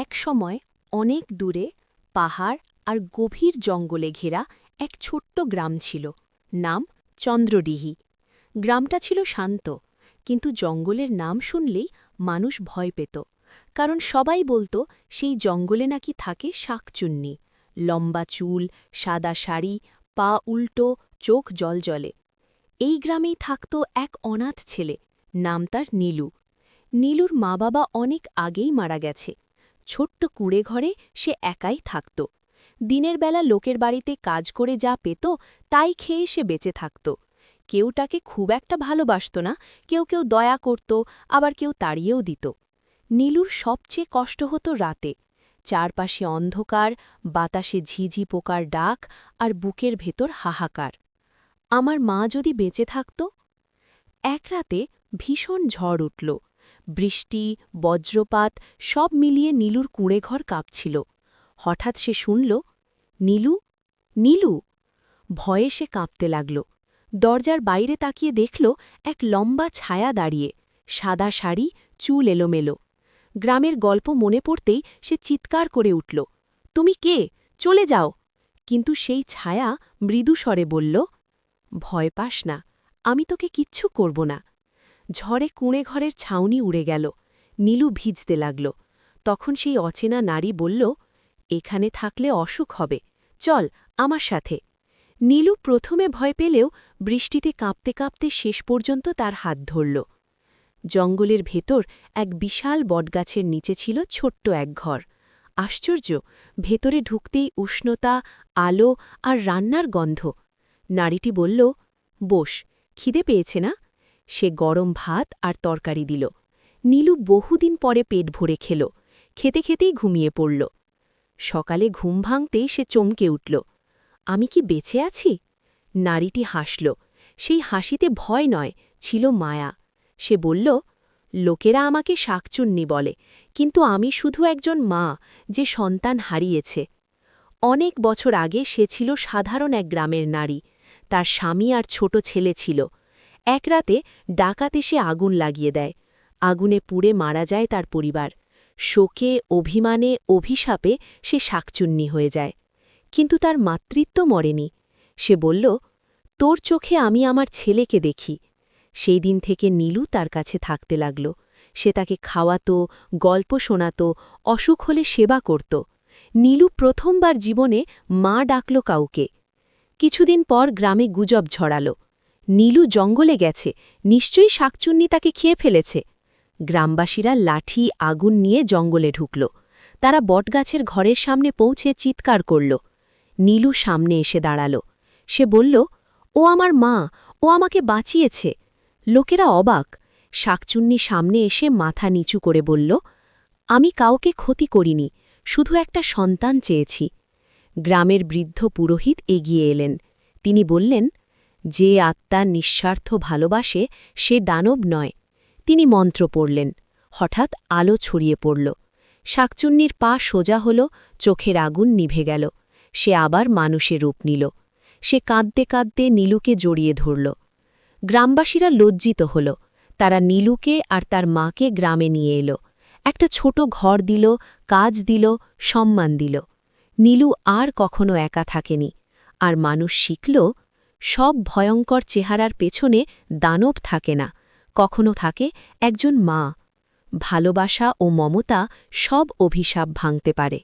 এক সময় অনেক দূরে পাহাড় আর গভীর জঙ্গলে ঘেরা এক ছোট্ট গ্রাম ছিল, নাম চন্দ্রডিহি। গ্রামটা ছিল শান্ত, কিন্তু জঙ্গলের নাম শুনলেই মানুষ ভয় পেত, কারণ সবাই বলতো সেই জঙ্গলে নাকি থাকে শাকচুন্নি, লম্বা চুল, সাদা শাড়ি, পা উল্টো, চোখ জলজলে। এই গ্রামেই থাকত এক অনাথ ছেলে, নাম তার নীলু। নীলুর মা বাবা অনেক আগেই মারা গেছে। ছোট্ট কুঁড়ে ঘরে সে একাই থাকত। দিনের বেলা লোকের বাড়িতে কাজ করে যা পেত, তাই খেয়ে সে বেঁচে থাকত। কেউ তাকে খুব একটা ভালোবাসত না, কেউ কেউ দয়া করত, আবার কেউ তাড়িয়েও দিত। নীলুর সবচেয়ে কষ্ট হতো রাতে। চারপাশে অন্ধকার, বাতাসে ঝিঝি পোকার ডাক আর বুকের ভেতর হাহাকার। আমার মা যদি বেঁচে থাকত? এক রাতে ভীষণ ঝড় উঠল। বৃষ্টি, বজ্রপাত, সব মিলিয়ে নীলুর কুঁড়েঘর কাঁপছিল। হঠাৎ সে শুনল, নীলু নীলু। ভয়ে সে কাঁপতে লাগল। দরজার বাইরে তাকিয়ে দেখল এক লম্বা ছায়া দাঁড়িয়ে। সাদা শাড়ি, চুল এলোমেলো। গ্রামের গল্প মনে পড়তেই সে চিৎকার করে উঠল, তুমি কে? চলে যাও। কিন্তু সেই ছায়া মৃদুস্বরে বলল, ভয় পাস না, আমি তোকে কিচ্ছু করব না। ঝড়ে কুঁড়ে ঘরের ছাউনি উড়ে গেল। নীলু ভিজতে লাগল। তখন সেই অচেনা নারী বলল, এখানে থাকলে অসুখ হবে। চল, আমার সাথে। নীলু প্রথমে ভয় পেলেও বৃষ্টিতে কাঁপতে কাঁপতে শেষ পর্যন্ত তার হাত ধরল। জঙ্গলের ভেতর এক বিশাল বটগাছের নিচে ছিল ছোট্ট এক ঘর। আশ্চর্য, ভেতরে ঢুকতেই উষ্ণতা, আলো আর রান্নার গন্ধ। নারীটি বলল, বোস, খিদে পেয়েছে না? সে গরম ভাত আর তরকারি দিল। নীলু বহুদিন পরে পেট ভরে খেল। খেতে খেতেই ঘুমিয়ে পড়ল। সকালে ঘুম ভাঙতেই সে চমকে উঠল। আমি কি বেঁচে আছি? নারীটি হাসল। সেই হাসিতে ভয় নয়, ছিল মায়া। সে বলল, লোকেরা আমাকে শাকচুন্নি বলে, কিন্তু আমি শুধু একজন মা যে সন্তান হারিয়েছে। অনেক বছর আগে সে ছিল সাধারণ এক গ্রামের নারী। তার স্বামী আর ছোট ছেলে ছিল। এক রাতে ডাকাত এসে আগুন লাগিয়ে দেয়। আগুনে পুড়ে মারা যায় তার পরিবার। শোকে, অভিমানে, অভিশাপে সে শাকচুন্নি হয়ে যায়। কিন্তু তার মাতৃত্ব মরেনি। সে বলল, তোর চোখে আমি আমার ছেলেকে দেখি। সেই দিন থেকে নীলু তার কাছে থাকতে লাগল। সে তাকে খাওয়াতো, গল্প শোনাত, অসুখ হলে সেবা করত। নীলু প্রথমবার জীবনে মা ডাকল কাউকে। কিছুদিন পর গ্রামে গুজব ছড়াল। নীলু জঙ্গলে গেছে, নিশ্চয়ই শাকচুন্নি তাকে খেয়ে ফেলেছে। গ্রামবাসীরা লাঠি, আগুন নিয়ে জঙ্গলে ঢুকল। তারা বটগাছের ঘরের সামনে পৌঁছে চিৎকার করল। নীলু সামনে এসে দাঁড়াল। সে বলল, ও আমার মা, ও আমাকে বাঁচিয়েছে। লোকেরা অবাক। শাকচুন্নি সামনে এসে মাথা নিচু করে বলল, আমি কাউকে ক্ষতি করিনি, শুধু একটা সন্তান চেয়েছি। গ্রামের বৃদ্ধ পুরোহিত এগিয়ে এলেন। তিনি বললেন যে আত্মা নিঃস্বার্থ ভালোবাসে, সে দানব নয়। তিনি মন্ত্র পড়লেন। হঠাৎ আলো ছড়িয়ে পড়ল। শাকচুন্নির পা সোজা হল, চোখের আগুন নিভে গেল। সে আবার মানুষের রূপ নিল। সে কাঁদতে কাঁদতে নীলুকে জড়িয়ে ধরল। গ্রামবাসীরা লজ্জিত হল। তারা নীলুকে আর তার মাকে গ্রামে নিয়ে এলো। একটা ছোট ঘর দিল, কাজ দিল, সম্মান দিল। নীলু আর কখনো একা থাকেনি। আর মানুষ শিখল সব ভয়ঙ্কর চেহারার পেছনে দানব থাকে না, কখনো থাকে একজন মা। ভালোবাসা ও মমতা সব অভিশাপ ভাঙতে পারে।